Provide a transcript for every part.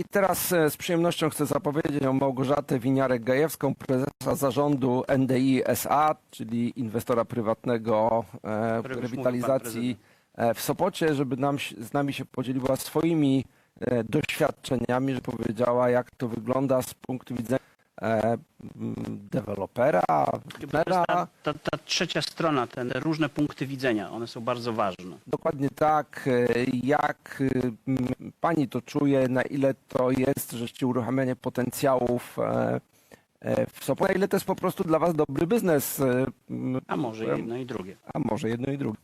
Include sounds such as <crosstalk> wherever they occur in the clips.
I teraz e, z przyjemnością chcę zapowiedzieć o Małgorzatę Winiarek-Gajewską, prezesa zarządu NDI SA, czyli inwestora prywatnego e, Którego rewitalizacji e, w Sopocie, żeby nam, z nami się podzieliła swoimi doświadczeniami, że powiedziała, jak to wygląda z punktu widzenia dewelopera, to jest partnera. ta, ta, ta trzecia strona, te różne punkty widzenia, one są bardzo ważne. Dokładnie tak. E, Jak e, pani to czuje, na ile to jest rzeczywiście uruchamianie potencjałów e, e, w Sopocie, na ile to jest po prostu dla was dobry biznes, e, A może jedno i drugie. a może jedno i drugie.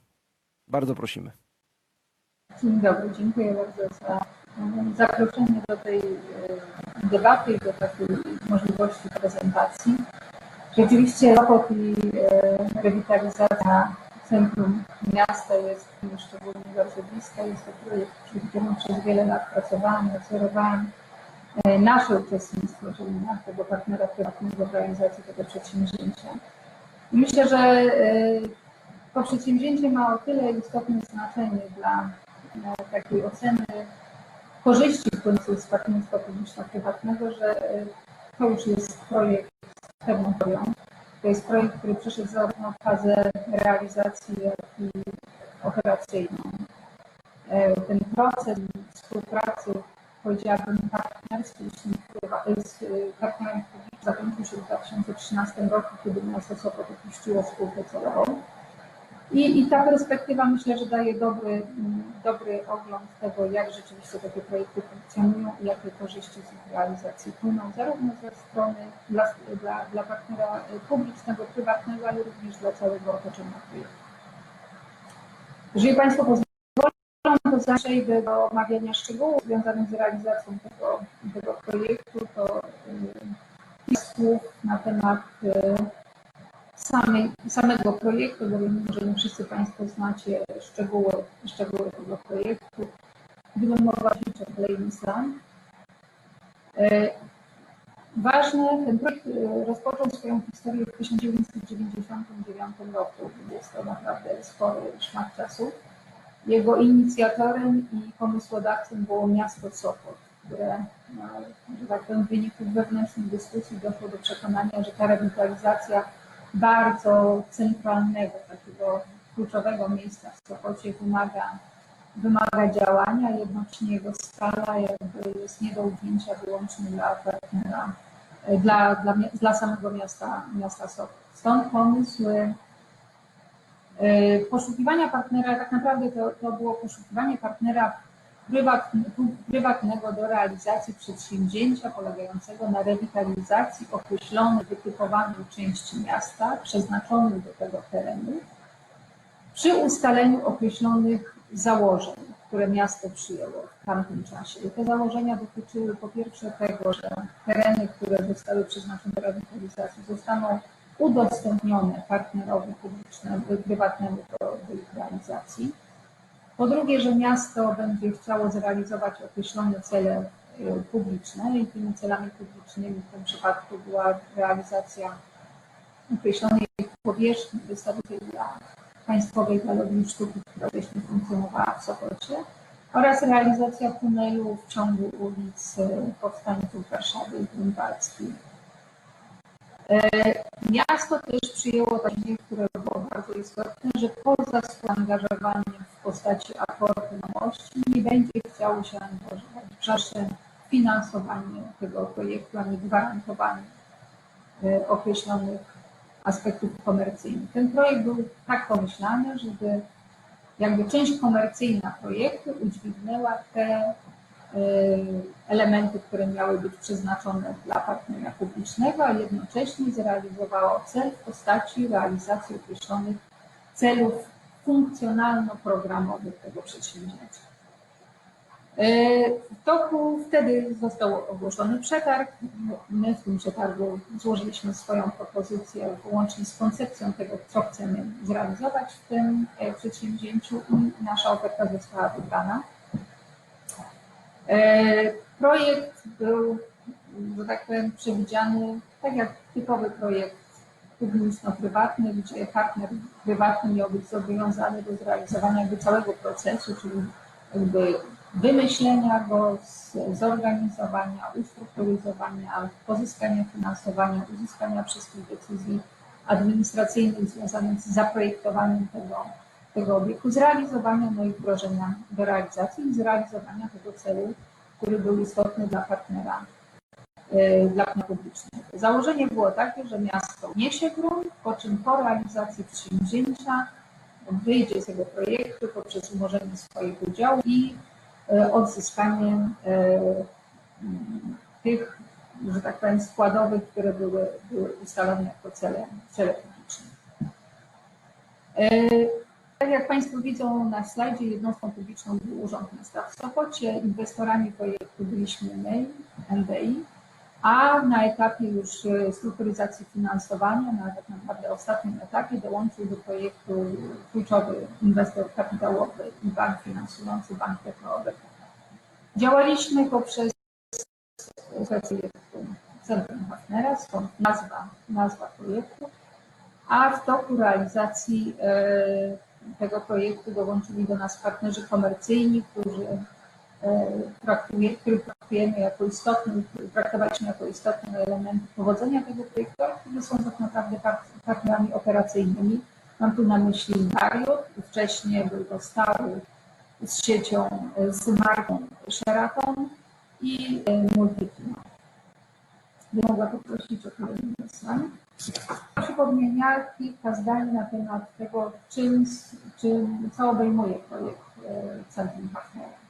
Bardzo prosimy. Dzień dobry, dziękuję bardzo za e, zaproszenie do tej e, debaty i do takiej możliwości prezentacji. Rzeczywiście Sopot i e, rewitalizacja centrum miasta jest mi szczególnie bardzo bliska. Jest to projekt, przy którym przez wiele lat pracowałam, nadzorowałam e, nasze uczestnictwo, czyli naszego partnera prywatnego w realizacji tego przedsięwzięcia. Myślę, że e, to przedsięwzięcie ma o tyle istotne znaczenie dla takiej oceny korzyści płynących z partnerstwa publiczno-prywatnego, że e, to już jest projekt z pewną historią. To jest projekt, który przeszedł zarówno fazę realizacji, jak i operacyjną. E, Ten proces współpracy, powiedziałabym, partnerskiej z z partnerem publicznym zakończył się w 2013 roku, kiedy miasto Sopot opuściło spółkę celową. I, I ta perspektywa myślę, że daje dobry, mm, dobry ogląd tego, jak rzeczywiście takie projekty funkcjonują i jakie korzyści z ich realizacji płyną, zarówno ze strony dla, dla, dla partnera y, publicznego, prywatnego, ale również dla całego otoczenia projektu. Jeżeli Państwo pozwolą, to przejdę do omawiania szczegółów związanych z realizacją tego, tego projektu, to y, kilka słów na temat y, samej, samego projektu, bo wiem, że nie wszyscy Państwo znacie szczegóły, szczegóły tego projektu. Gdybym mogła o kolejny slajd. E, Ważne, ten projekt e, rozpoczął swoją historię w 1999 roku, więc jest to naprawdę spory szmat czasu. Jego inicjatorem i pomysłodawcą było miasto Sopot, które, no, że tak powiem, w wyniku wewnętrznych dyskusji doszło do przekonania, że ta rewitalizacja bardzo centralnego, takiego kluczowego miejsca w Sopocie wymaga, wymaga działania, jednocześnie jego skala jakby jest nie do ujęcia wyłącznie dla partnera, e, dla, dla, dla samego miasta, miasta Sopot. Stąd pomysł e, poszukiwania partnera, tak naprawdę to, to było poszukiwanie partnera prywatnego do realizacji przedsięwzięcia polegającego na rewitalizacji określonej, wytypowanej części miasta, przeznaczonej do tego terenu, przy ustaleniu określonych założeń, które miasto przyjęło w tamtym czasie. I te założenia dotyczyły po pierwsze tego, że tereny, które zostały przeznaczone do rewitalizacji, zostaną udostępnione partnerowi publicznemu, prywatnemu do, realizacji. Po drugie, że miasto będzie chciało zrealizować określone cele y, publiczne i tymi celami publicznymi w tym przypadku była realizacja określonej powierzchni wystawowej dla Państwowej Galerii Sztuki, która wcześniej funkcjonowała w Sopocie oraz realizacja tunelu w ciągu ulic y, Powstańców Warszawy i Grunwaldzkiej. E, Miasto też przyjęło takie, które było bardzo istotne, że poza swoim w postaci aportu na mości nie będzie chciało się angażować w dalsze finansowanie tego projektu, ani gwarantowanie e, określonych aspektów komercyjnych. Ten projekt był tak pomyślany, żeby jakby część komercyjna projektu udźwignęła te y, elementy, które miały być przeznaczone dla partnera publicznego, a jednocześnie zrealizowało cel w postaci realizacji określonych celów funkcjonalno-programowych tego przedsięwzięcia. Y, W toku wtedy został ogłoszony przetarg. My w tym przetargu złożyliśmy swoją propozycję łącznie z koncepcją tego, co chcemy zrealizować w tym e, przedsięwzięciu i nasza oferta została wybrana. E, Projekt był, że tak powiem, przewidziany tak jak typowy projekt publiczno-prywatny, gdzie partner prywatny miał być zobowiązany do zrealizowania jakby całego procesu, czyli jakby wymyślenia go, zorganizowania, ustrukturyzowania, pozyskania finansowania, uzyskania wszystkich decyzji administracyjnych związanych z zaprojektowaniem tego, tego obiektu, zrealizowania no i wdrożenia do realizacji i zrealizowania tego celu, który był istotny dla partnera, y, dla partnera publicznego. Założenie było takie, że miasto niesie grunt, po czym po realizacji przedsięwzięcia wyjdzie z tego projektu poprzez umorzenie swoich udziałów i e, odzyskanie e, m, tych, że tak powiem, składowych, które były, były ustalone jako cele, cele publiczne. E, Tak jak Państwo widzą na slajdzie, jednostką publiczną był Urząd Miasta w Sopocie, inwestorami projektu byliśmy my, MBI, a na etapie już e, strukturyzacji finansowania, na tak naprawdę ostatnim etapie dołączył do projektu kluczowy inwestor kapitałowy i bank finansujący Bank PKO. Działaliśmy poprzez Centrum Hafnera, stąd nazwa, nazwa projektu, a w toku realizacji e, tego projektu dołączyli do nas partnerzy komercyjni, którzy traktuje, których traktujemy jako istotny, traktowaliśmy jako istotny element powodzenia tego projektu, którzy są tak naprawdę part- partnerami operacyjnymi. Mam tu na myśli Marriott, wcześniej był to stały z siecią, e, z marką Sheraton i e, Multikino. Gdybym mogła poprosić o kolejny slajd. Przypomnienia kilka zdań na temat tego, czym, czym co obejmuje projekt e, Centrum Partnera.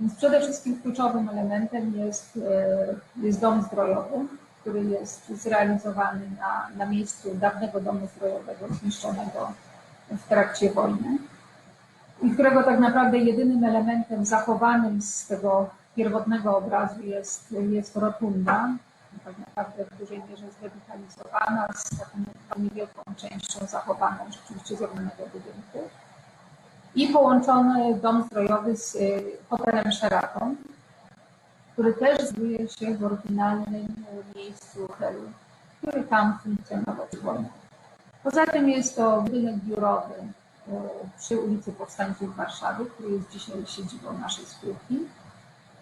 Więc przede wszystkim kluczowym elementem jest, e, jest dom zdrojowy, który jest zrealizowany na, na miejscu dawnego domu zdrojowego zniszczonego w trakcie wojny i którego tak naprawdę jedynym elementem zachowanym z tego pierwotnego obrazu jest, jest rotunda, tak naprawdę w dużej mierze zrewitalizowana, z taką niewielką częścią zachowaną rzeczywiście z ogólnego budynku i połączony dom zdrojowy z y, hotelem Sheraton, który też znajduje się w oryginalnym y, miejscu hotelu, który tam funkcjonował przed wojną. Poza tym jest to budynek biurowy y, przy ulicy Powstańców Warszawy, który jest dzisiaj siedzibą naszej spółki.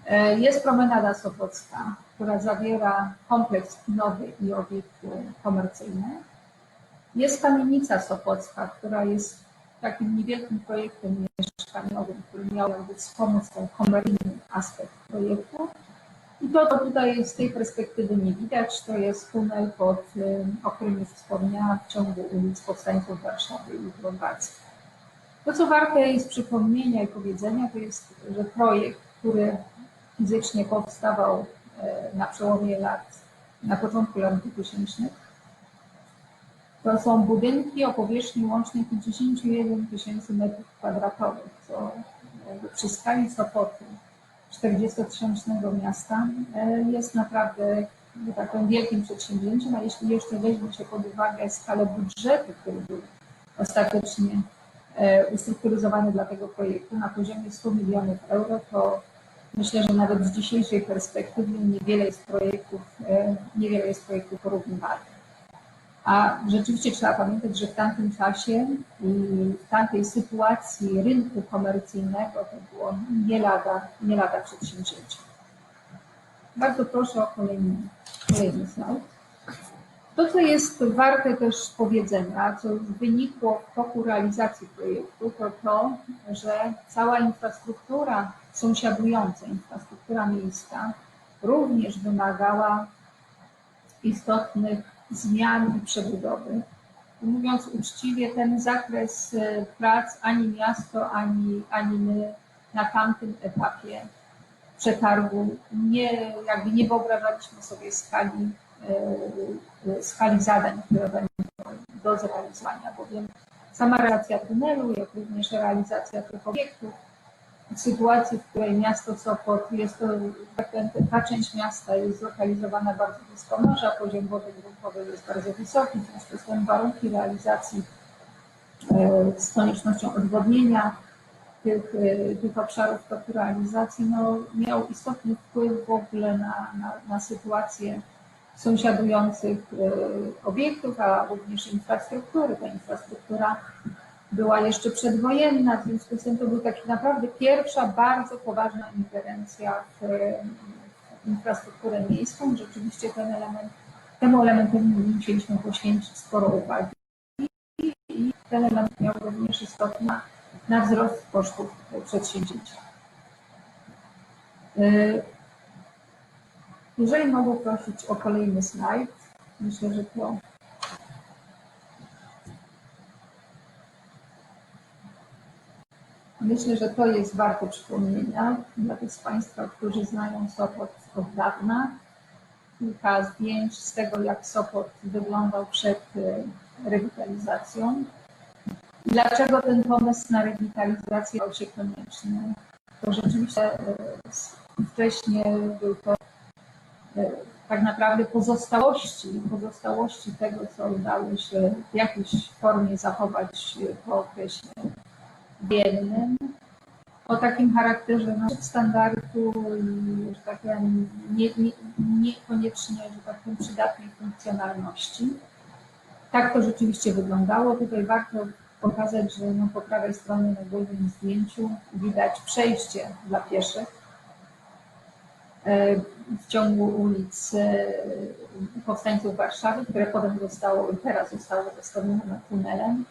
E, Jest promenada Sopocka, która zawiera kompleks kinowy i obiekty komercyjne. Jest kamienica Sopocka, która jest takim niewielkim projektem mieszkaniowym, który miał jakby wspomóc ten komercyjny aspekt projektu. I to, co tutaj z tej perspektywy nie widać, to jest tunel, pod, y, o którym już wspomniałam, w ciągu ulic Powstańców Warszawy i Grunwaldzki. To, co warte jest przypomnienia i powiedzenia, to jest, że projekt, który fizycznie powstawał e, na przełomie lat, na początku lat 2000, to są budynki o powierzchni łącznej 51 tysięcy metrów kwadratowych, co przy skali Sopotu, 40-tysięcznego miasta, e, jest naprawdę tak powiem, wielkim przedsięwzięciem, a jeśli jeszcze weźmie się pod uwagę skalę budżetu, który był ostatecznie e, ustrukturyzowany dla tego projektu na poziomie 100 milionów euro, to myślę, że nawet z dzisiejszej perspektywy niewiele jest projektów, e, niewiele jest projektów porównywalnych. A rzeczywiście trzeba pamiętać, że w tamtym czasie i w tamtej sytuacji rynku komercyjnego to było nie lada, nie lada przedsięwzięcie. Bardzo proszę o kolejny, kolejny slajd. To, co jest warte też powiedzenia, co wynikło w toku realizacji projektu, to to, że cała infrastruktura sąsiadująca, infrastruktura miejska, również wymagała istotnych zmian i przebudowy. Mówiąc uczciwie, ten zakres e, prac ani miasto, ani, ani my na tamtym etapie przetargu nie, jakby nie wyobrażaliśmy sobie skali, e, skali zadań, które będą do zrealizowania, bowiem sama realizacja tunelu, jak również realizacja tych obiektów sytuacji, w której miasto Sopot jest to, tak ta część miasta jest zlokalizowana bardzo blisko morza, poziom wody gruntowej jest bardzo wysoki, w związku z tym warunki realizacji e, z koniecznością odwodnienia tych, e, tych obszarów toku realizacji no, miał istotny wpływ w ogóle na, na, na sytuację sąsiadujących e, obiektów, a również infrastruktury. Ta infrastruktura była jeszcze przedwojenna, w związku z tym to była tak naprawdę pierwsza bardzo poważna ingerencja w, w infrastrukturę miejską. Rzeczywiście ten element, temu elementowi musieliśmy poświęcić sporo uwagi i ten element miał również istotny na, wzrost kosztów przedsięwzięcia. Y, Jeżeli mogę prosić o kolejny slajd, myślę, że to Myślę, że to jest warte przypomnienia dla tych z Państwa, którzy znają Sopot od dawna. Kilka zdjęć z tego, jak Sopot wyglądał przed e, rewitalizacją. Dlaczego ten pomysł na rewitalizację stał się konieczny? To rzeczywiście e, wcześniej był to e, tak naprawdę pozostałości, pozostałości tego, co udało się w jakiejś formie zachować po okresie biednym, o takim charakterze no, standardu i, że tak powiem, nie, nie, niekoniecznie, że tak powiem, przydatnej funkcjonalności. Tak to rzeczywiście wyglądało. Tutaj warto pokazać, że no, po prawej stronie na głównym zdjęciu widać przejście dla pieszych e, w ciągu ulic e, powstańców Warszawy, które potem zostało, teraz zostało zostawione tunelem.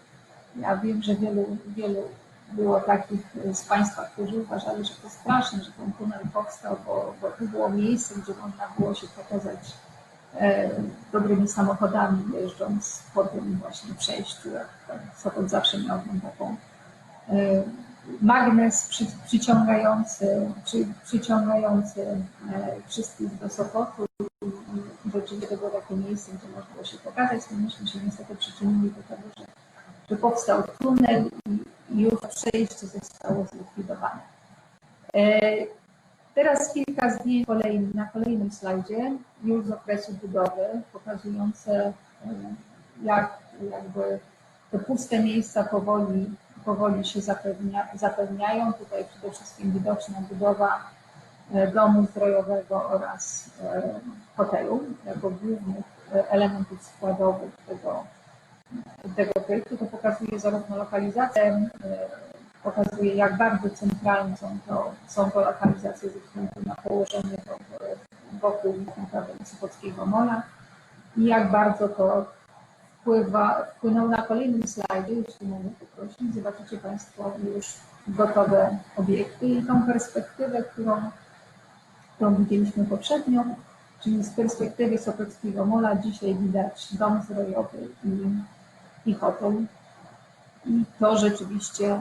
Ja wiem, że wielu, wielu było takich z Państwa, którzy uważali, że to straszne, że ten tunel powstał, bo, bo to było miejsce, gdzie można było się pokazać e, dobrymi samochodami, jeżdżąc po tym właśnie przejściu. Jak Sopot zawsze miał tam taką e, magnes przy, przyciągający, przy, przyciągający e, wszystkich do i rzeczywiście to było takie miejsce, gdzie można było się pokazać. No myśmy się niestety przyczynili do tego, że, że powstał tunel i już przejście zostało zlikwidowane. E, Teraz kilka zdjęć kolejny, na kolejnym slajdzie, już z okresu budowy, pokazujące e, jak jakby te puste miejsca powoli, powoli się zapewnia, zapewniają. Tutaj przede wszystkim widoczna budowa e, domu zdrojowego oraz hotelu jako głównych elementów składowych tego, tego projektu. To pokazuje zarówno lokalizację, e, pokazuje jak bardzo centralne są to, są to lokalizacje ze względu na położenie wo- wokół Sopockiego Mola i jak bardzo to wpływa, wpłynęło na kolejnym slajdzie, jeśli mogę poprosić, zobaczycie Państwo już gotowe obiekty i tą perspektywę, którą, którą widzieliśmy poprzednio, czyli z perspektywy Sopockiego Mola dzisiaj widać dom zdrojowy i, hotel. I to rzeczywiście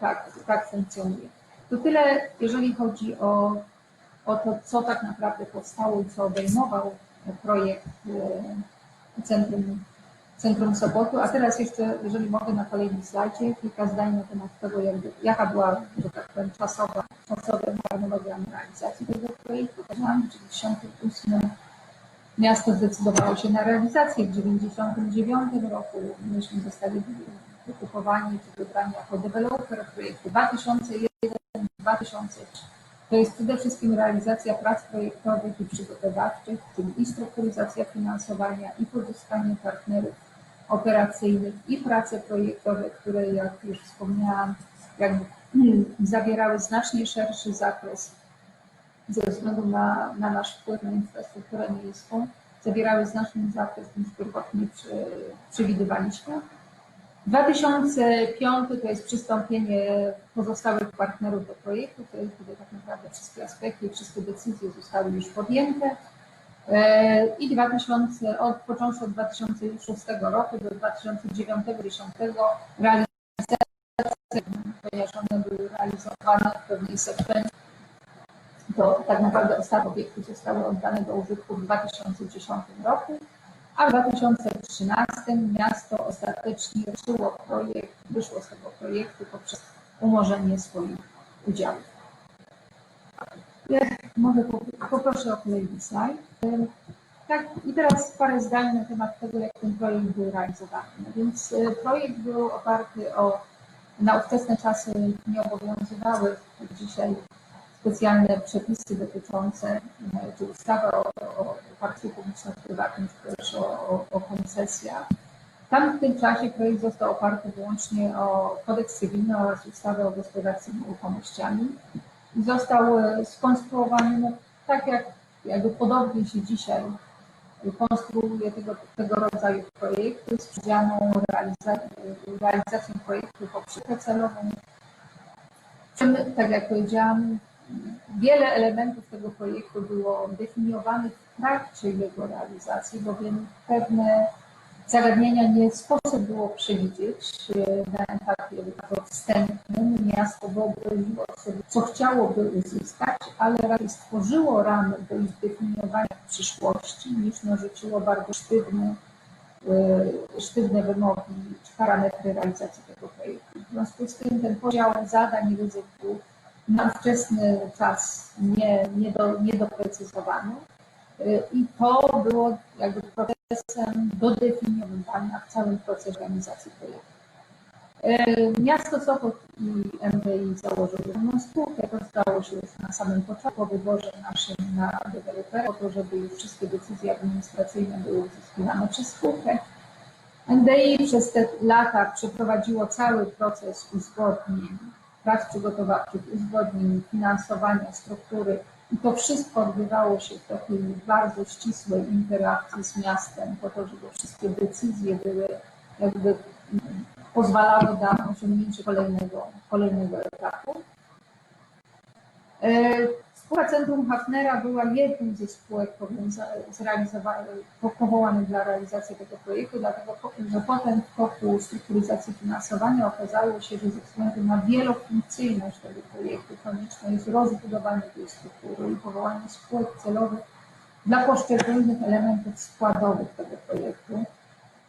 tak, tak funkcjonuje. To tyle, jeżeli chodzi o, o to, co tak naprawdę powstało i co obejmował projekt e, Centrum, Centrum Sopotu. A teraz jeszcze, jeżeli mogę, na kolejnym slajdzie kilka zdań na temat tego, jakby, jaka była, że tak powiem, czasowa, czasowy harmonogram realizacji tego projektu. Powiedziałam, w 98 miasto zdecydowało się na realizację. W 99 roku myśmy zostali wykupowani czy wybrani jako deweloper projektu 2001-2003. To jest przede wszystkim realizacja prac projektowych i przygotowawczych, czyli i strukturyzacja finansowania, i pozyskanie partnerów operacyjnych, i prace projektowe, które, jak już wspomniałam, jakby <clears throat> zawierały znacznie szerszy zakres ze względu na, na nasz wpływ na infrastrukturę miejską, zawierały znacznie zakres niż pierwotnie przy, przewidywaliśmy. 2005 to jest przystąpienie pozostałych partnerów do projektu, to jest kiedy tak naprawdę wszystkie aspekty i wszystkie decyzje zostały już podjęte. E, I 2000, od, począwszy od 2006 roku do 2009-2010 realizacja, ponieważ one były realizowane w pewnej sekwencji, to tak naprawdę ostatnie obiekty zostały oddane do użytku w 2010 roku a w 2013 miasto ostatecznie wyszło projekt, wyszło z tego projektu poprzez umorzenie swoich udziałów. Po- poproszę o kolejny slajd. Tak, i teraz parę zdań na temat tego, jak ten projekt był realizowany. No więc y, projekt był oparty o, na ówczesne czasy nie obowiązywały dzisiaj specjalne przepisy dotyczące, e, czy ustawa o, o partnerstwie publiczno-prywatnym, czy też o, o, o koncesjach. Tam w tym czasie projekt został oparty wyłącznie o kodeks cywilny oraz ustawę o gospodarce nieruchomościami i został e, skonstruowany no, tak jak jakby podobnie się dzisiaj konstruuje tego, tego rodzaju projekty z przydzianą realiza- realizacją projektu poprzez celową. Czym, tak jak powiedziałam, wiele elementów tego projektu było definiowanych w trakcie jego realizacji, bowiem pewne zagadnienia nie sposób było przewidzieć e, na etapie wstępnym. Miasto wyobraziło sobie, co chciałoby uzyskać, ale raczej stworzyło ramy do ich definiowania w przyszłości, niż narzuciło bardzo sztywne, e, sztywne wymogi czy parametry realizacji tego projektu. W związku z tym ten podział zadań i ryzyków na wczesny czas nie, nie, do, nie doprecyzowano. Y, I to było jakby procesem dodefiniowania w całym procesie organizacji projektu. Y, Miasto Sopot i MDI założyły jedną spółkę. To stało się już na samym początku po wyborze naszym na dewelopera, po to, żeby już wszystkie decyzje administracyjne były uzyskiwane przez spółkę. MDI przez te lata przeprowadziło cały proces uzgodnień, prac przygotowawczych, uzgodnień, finansowania, struktury i to wszystko odbywało się w takiej bardzo ścisłej interakcji z miastem, po to, żeby wszystkie decyzje były jakby pozwalały na osiągnięcie kolejnego, kolejnego etapu. Spółka Centrum Hafnera była jedną ze spółek powołanych dla realizacji tego projektu, dlatego że potem w toku strukturyzacji finansowania okazało się, że ze względu na wielofunkcyjność tego projektu konieczne jest rozbudowanie tej struktury i powołanie spółek celowych dla poszczególnych elementów składowych tego projektu,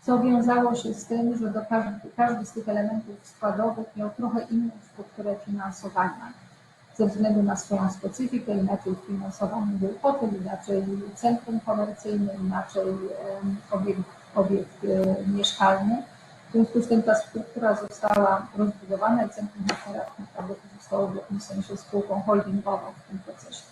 co wiązało się z tym, że każdy, każdy z tych elementów składowych miał trochę inną strukturę finansowania ze względu na swoją specyfikę, inaczej finansowany był hotel, inaczej centrum komercyjne, inaczej obiekt, obiekt e, mieszkalny. W związku z tym ta struktura została rozbudowana i Centrum Hotela tak naprawdę zostało w jakimś sensie spółką holdingową w tym procesie.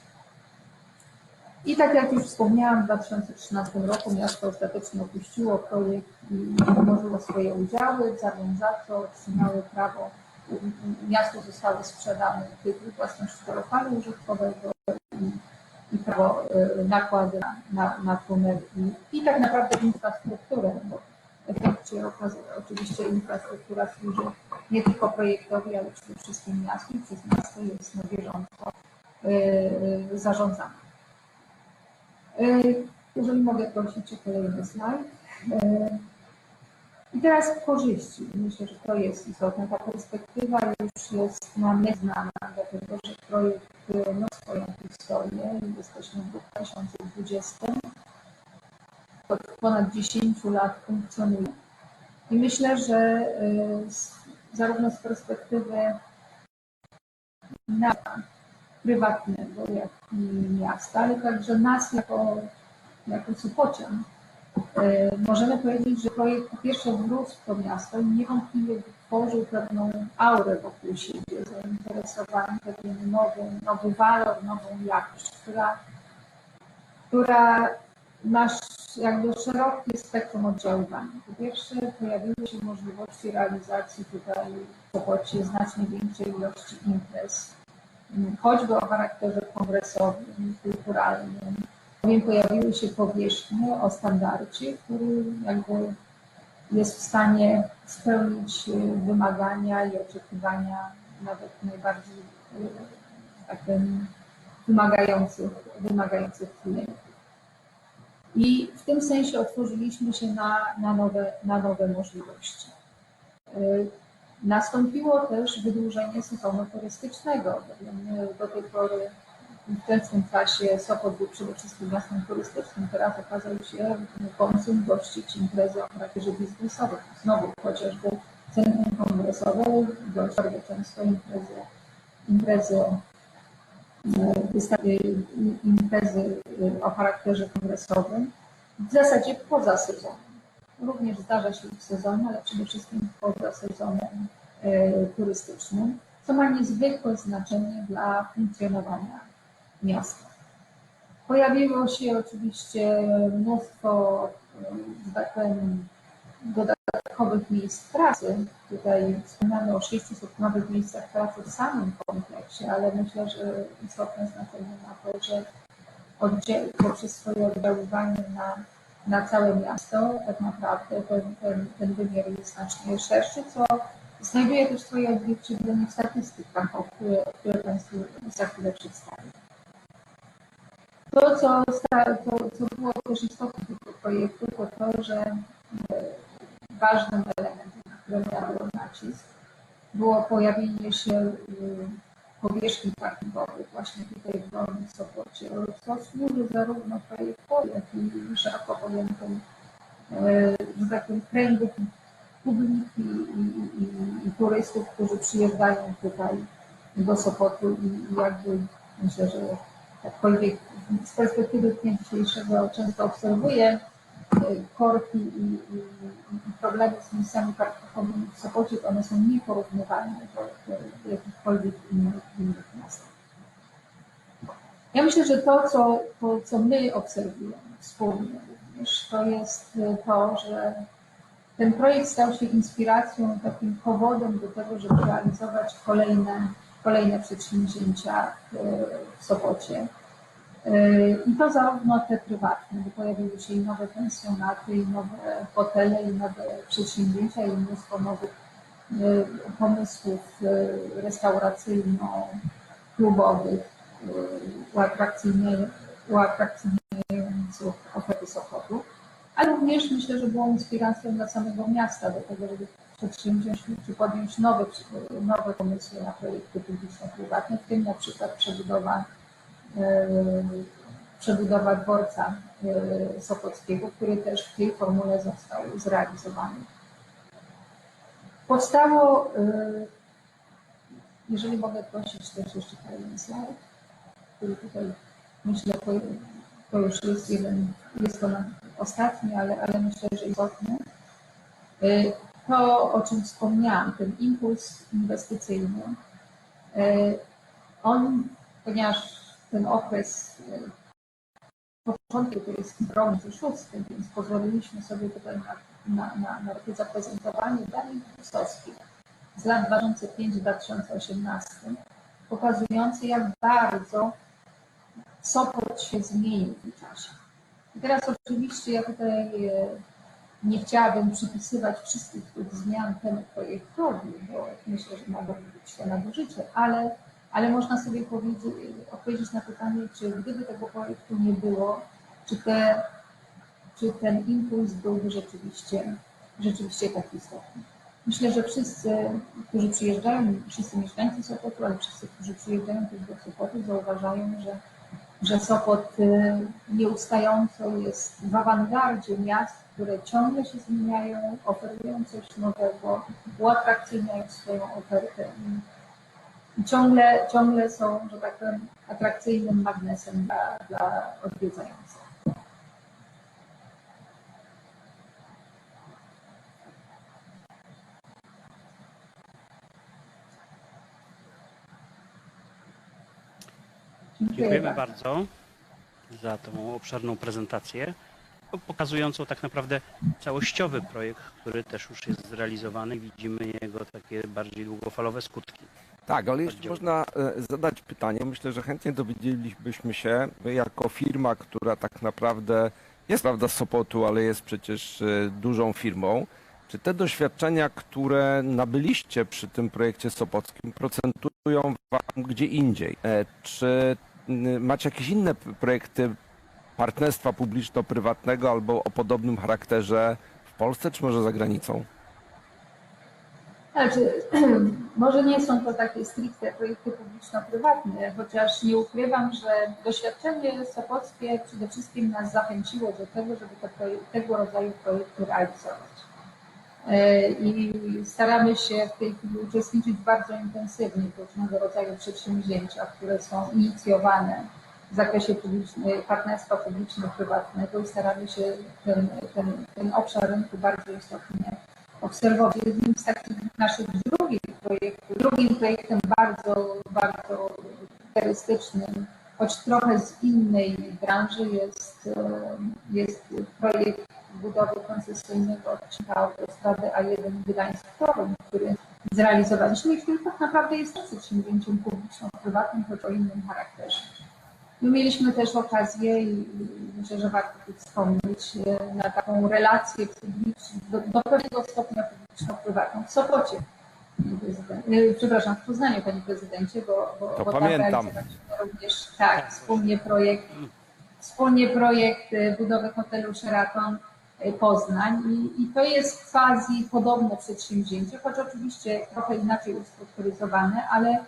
I tak jak już wspomniałam, w 2013 roku miasto ostatecznie opuściło projekt i umorzyło swoje udziały, w zamian za co otrzymały prawo miastu zostały sprzedane tytuł własności do lokalu użytkowego i, i prawo y, nakłady na, na, tunel i, i tak naprawdę infrastrukturę, bo w efekcie oczywiście infrastruktura służy nie tylko projektowi, ale przede wszystkim miastu przez miasto jest na bieżąco y, y, zarządzana. Jeżeli mogę prosić o kolejny slajd. I teraz korzyści. Myślę, że to jest istotne. Ta perspektywa już jest nam nieznana, dlatego że projekt y, ma swoją historię. Jesteśmy w 2020. Od ponad 10 lat funkcjonuje. I myślę, że z, zarówno z perspektywy na prywatnego, jak i miasta, ale także nas jako, jako Sopocian, E, Możemy powiedzieć, że projekt po pierwsze wrósł to miasto i niewątpliwie tworzył pewną aurę wokół siebie, zainteresowanie pewien nowy, nowy walor, nową jakość, która, która ma sz- jakby szerokie spektrum oddziaływania. Po pierwsze pojawiły się możliwości realizacji tutaj w Sopocie znacznie większej ilości imprez, choćby o charakterze kongresowym, kulturalnym, bowiem pojawiły się powierzchnie o standardzie, który jakby jest w stanie spełnić y, wymagania i oczekiwania nawet najbardziej y, tak powiem, wymagających, wymagających klientów. I w tym sensie otworzyliśmy się na, na, nowe, na nowe możliwości. Y, Nastąpiło też wydłużenie sezonu turystycznego, do tej pory w obecnym czasie Sopot był przede wszystkim miastem turystycznym, teraz okazał się konsum gościć imprezy o charakterze biznesowym. Znowu chociażby centrum kongresowe bardzo często imprezy, imprezy, e, wysta- e, imprezy e, o charakterze kongresowym w zasadzie poza sezonem. Również zdarza się w sezonie, ale przede wszystkim poza sezonem e, turystycznym, co ma niezwykłe znaczenie dla funkcjonowania miasta. Pojawiło się oczywiście mnóstwo, e, że tak dodatkowych miejsc pracy. Tutaj wspomniano o 600 nowych miejscach pracy w samym kompleksie, ale myślę, że istotne znaczenie ma to, że oddział, poprzez swoje oddziaływanie na, na całe miasto, tak naprawdę ten, ten, ten wymiar jest znacznie szerszy, co znajduje też swoje odzwierciedlenie w statystykach, o które, które Państwu za chwilę przedstawię. To, co, to, co było też istotne tego projektu, to to, że e, ważnym elementem, który miał nacisk, było pojawienie się y, powierzchni parkingowych właśnie tutaj w Dolnym Sopocie, co służy zarówno projektowi, jak i szeroko pojętym, że tak powiem, kręgu publiki i, i, i, i turystów, którzy przyjeżdżają tutaj do Sopotu i, i jakby myślę, że jakkolwiek z perspektywy dnia dzisiejszego często obserwuję e, korki i, i, i problemy z miejscami parkowymi w Sopocie, one są nieporównywalne do, do jakichkolwiek innych, innych miast. Ja myślę, że to co, to, co my obserwujemy wspólnie również, to jest e, to, że ten projekt stał się inspiracją, takim powodem do tego, żeby realizować kolejne, kolejne przedsięwzięcia e, w Sopocie. I to zarówno te prywatne, bo pojawiły się i nowe pensjonaty, i nowe hotele, i nowe przedsięwzięcia, i mnóstwo nowych e, pomysłów e, restauracyjno-klubowych, e, uatrakcyjnia- uatrakcyjniających oferty Sopotu. A również myślę, że było inspiracją dla samego miasta do tego, żeby przedsięwziąć czy podjąć nowe, nowe pomysły na projekty publiczno-prywatne, w tym na przykład przebudowa przebudowa dworca e, Sopockiego, który też w tej formule został zrealizowany. Powstało, e, jeżeli mogę prosić też jeszcze kolejny slajd, który tutaj myślę, to, już jest jeden, jest to ostatni, ale, ale myślę, że istotny. E, To, o czym wspomniałam, ten impuls inwestycyjny, e, on, ponieważ ten okres e, początku to jest rok 2006, więc pozwoliliśmy sobie tutaj na, na, na, na takie zaprezentowanie danych wysowskich z lat 2005-2018, pokazujące jak bardzo Sopot się zmienił w tym czasie. I teraz oczywiście ja tutaj e, nie chciałabym przypisywać wszystkich tych zmian temu projektowi, bo myślę, że mogłoby być to nadużycie, ale, ale można sobie powiedzieć, odpowiedzieć na pytanie, czy gdyby tego projektu nie było, czy, te, czy ten impuls byłby rzeczywiście, rzeczywiście tak istotny. Myślę, że wszyscy, którzy przyjeżdżają, wszyscy mieszkańcy Sopotu, ale wszyscy, którzy przyjeżdżają do Sopotu, zauważają, że że Sopot y, nieustająco jest w awangardzie miast, które ciągle się zmieniają, oferują coś nowego, uatrakcyjniają swoją ofertę i- ciągle, ciągle są, że tak powiem, atrakcyjnym magnesem dla, dla odwiedzających. Dziękujemy bardzo. bardzo za tą obszerną prezentację, pokazującą tak naprawdę całościowy projekt, który też już jest zrealizowany. Widzimy jego takie bardziej długofalowe skutki. Tak, ale jeszcze można e, zadać pytanie. Myślę, że chętnie dowiedzielibyśmy się, wy jako firma, która tak naprawdę jest prawda z Sopotu, ale jest przecież e, dużą firmą, czy te doświadczenia, które nabyliście przy tym projekcie sopockim, procentują wam gdzie indziej? E, Czy macie jakieś inne projekty partnerstwa publiczno-prywatnego albo o podobnym charakterze w Polsce, czy może za granicą? Znaczy, <clears throat> może nie są to takie stricte projekty publiczno-prywatne, chociaż nie ukrywam, że doświadczenie sopockie przede wszystkim nas zachęciło do tego, żeby te tego rodzaju projekty realizować. E, I staramy się w tej chwili uczestniczyć bardzo intensywnie w różnego rodzaju przedsięwzięciach, które są inicjowane w zakresie partnerstwa publiczno-prywatnego i staramy się ten, ten, ten obszar rynku bardzo istotnie obserwować. Jednym z takich naszych drugich projektów, drugim projektem bardzo, bardzo charakterystycznym, choć trochę z innej branży jest, e, jest projekt budowy koncesyjnego odcinka autostrady A1 Gdańsk-Toruń, który zrealizowaliśmy i który tak naprawdę jest przedsięwzięciem publiczno-prywatnym, choć o innym charakterze. My mieliśmy też okazję i myślę, że warto tu wspomnieć e, na taką relację publiczną, do, do pewnego stopnia publiczno-prywatną w Sopocie. e, Przepraszam, w Poznaniu, panie prezydencie, bo, bo, To bo tam pamiętam. również tak, wspólnie projekt, wspólnie projekt e, budowy hotelu Sheraton Poznań i, i to jest quasi podobne przedsięwzięcie, choć oczywiście trochę inaczej ustrukturyzowane, ale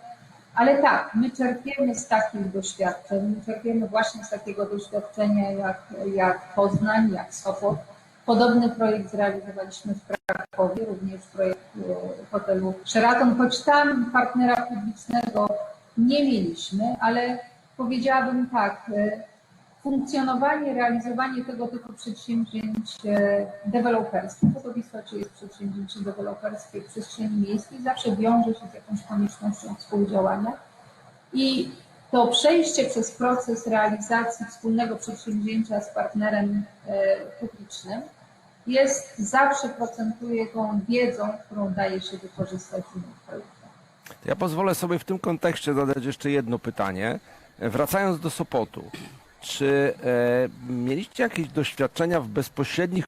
ale tak, my czerpiemy z takich doświadczeń, my czerpiemy właśnie z takiego doświadczenia jak, jak Poznań, jak Sopot. Podobny projekt zrealizowaliśmy w Krakowie, również projekt hotelu Sheraton, choć tam partnera publicznego nie mieliśmy, ale powiedziałabym tak, e, funkcjonowanie, realizowanie tego typu przedsięwzięć e, deweloperskich, bo to w istocie jest przedsięwzięcie deweloperskie w przestrzeni miejskiej, zawsze wiąże się z jakąś koniecznością współdziałania. I to przejście przez proces realizacji wspólnego przedsięwzięcia z partnerem e, publicznym jest zawsze procentuje tą wiedzą, którą daje się wykorzystać w innych projektach. Ja pozwolę sobie w tym kontekście zadać jeszcze jedno pytanie. E, Wracając do Sopotu, czy e, mieliście jakieś doświadczenia w bezpośrednich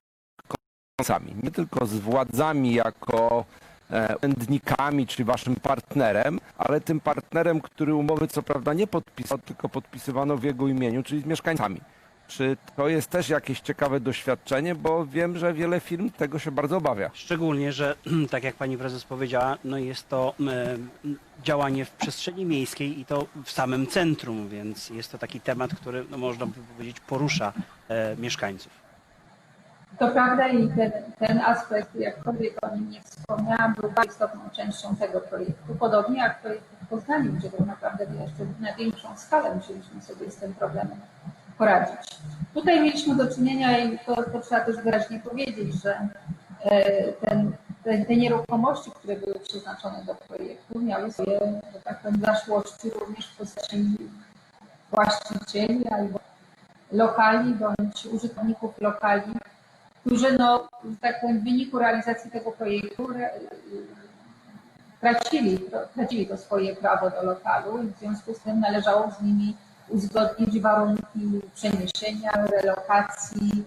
kontaktami, nie tylko z władzami jako e, urzędnikami, czy waszym partnerem, ale tym partnerem, który umowy co prawda nie podpisał, tylko podpisywano w jego imieniu, czyli z mieszkańcami. Czy to jest też jakieś ciekawe doświadczenie, bo wiem, że wiele firm tego się bardzo obawia. Szczególnie, że <clears throat> tak jak pani prezes powiedziała, no jest to e, działanie w przestrzeni miejskiej i to w samym centrum, więc jest to taki temat, który no, można by powiedzieć porusza e, mieszkańców. To prawda i ten, ten aspekt, jakkolwiek o nim nie wspomniałam, był bardzo istotną częścią tego projektu. Podobnie jak projekt w Poznaniu, gdzie tak naprawdę jeszcze na większą skalę musieliśmy sobie z tym problemem poradzić. Tutaj mieliśmy do czynienia i to, to trzeba też wyraźnie powiedzieć, że e, ten, te, te nieruchomości, które były przeznaczone do projektu, miały swoje, tak powiem, zaszłości również w postaci właścicieli albo lokali bądź użytkowników lokali, którzy no, tak powiem, w wyniku realizacji tego projektu re, tracili, tracili to swoje prawo do lokalu i w związku z tym należało z nimi uzgodnić warunki przeniesienia, relokacji,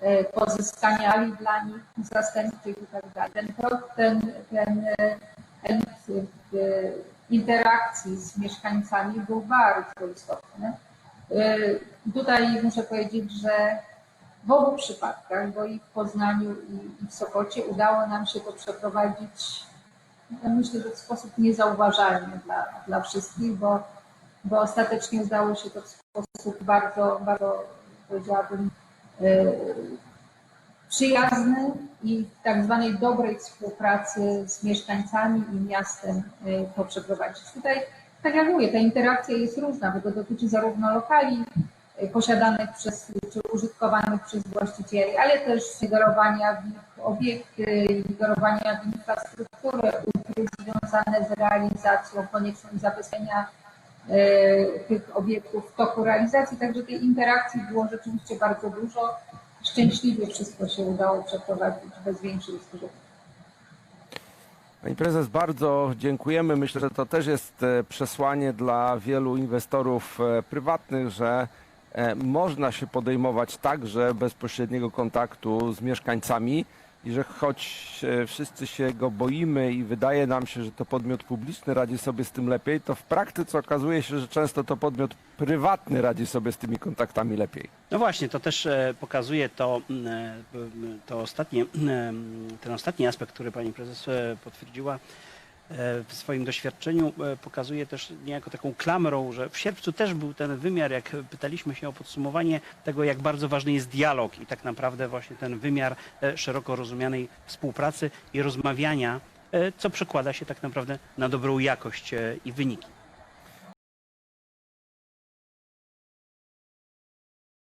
e, pozyskania ali dla nich zastępczych i tak. Ten, ten, ten e, element e, interakcji z mieszkańcami był bardzo istotny. Tutaj muszę powiedzieć, że w obu przypadkach, bo i w Poznaniu i- i w Sopocie udało nam się to przeprowadzić, no myślę, że w sposób niezauważalny dla, dla wszystkich, bo, bo ostatecznie udało się to w sposób bardzo, bardzo powiedziałabym, e, przyjazny i w tak zwanej dobrej współpracy z mieszkańcami i miastem e, to przeprowadzić. Tutaj, tak jak mówię, ta interakcja jest różna, bo to dotyczy zarówno lokali e, posiadanych przez, czy użytkowanych przez właścicieli, ale też ingerowania w obiekty, ingerowania w infrastrukturę, utryb związane z realizacją, konieczność zabezpieczenia tych obiektów w toku realizacji, także tej interakcji było rzeczywiście bardzo dużo. Szczęśliwie wszystko się udało przeprowadzić bez większych skutków. Pani prezes, bardzo dziękujemy. Myślę, że to też jest e, przesłanie dla wielu inwestorów e, prywatnych, że e, można się podejmować także bezpośredniego kontaktu z mieszkańcami i że choć e, wszyscy się go boimy i wydaje nam się, że to podmiot publiczny radzi sobie z tym lepiej, to w praktyce okazuje się, że często to podmiot prywatny radzi sobie z tymi kontaktami lepiej. No właśnie, to też e, pokazuje to, e, to ostatnie, <clears throat> ten ostatni aspekt, który pani prezes potwierdziła w swoim doświadczeniu, e, pokazuje też niejako taką klamrą, że w sierpcu też był ten wymiar, jak pytaliśmy się o podsumowanie tego, jak bardzo ważny jest dialog i tak naprawdę właśnie ten wymiar e, szeroko rozumianej współpracy i rozmawiania, e, co przekłada się tak naprawdę na dobrą jakość i wyniki.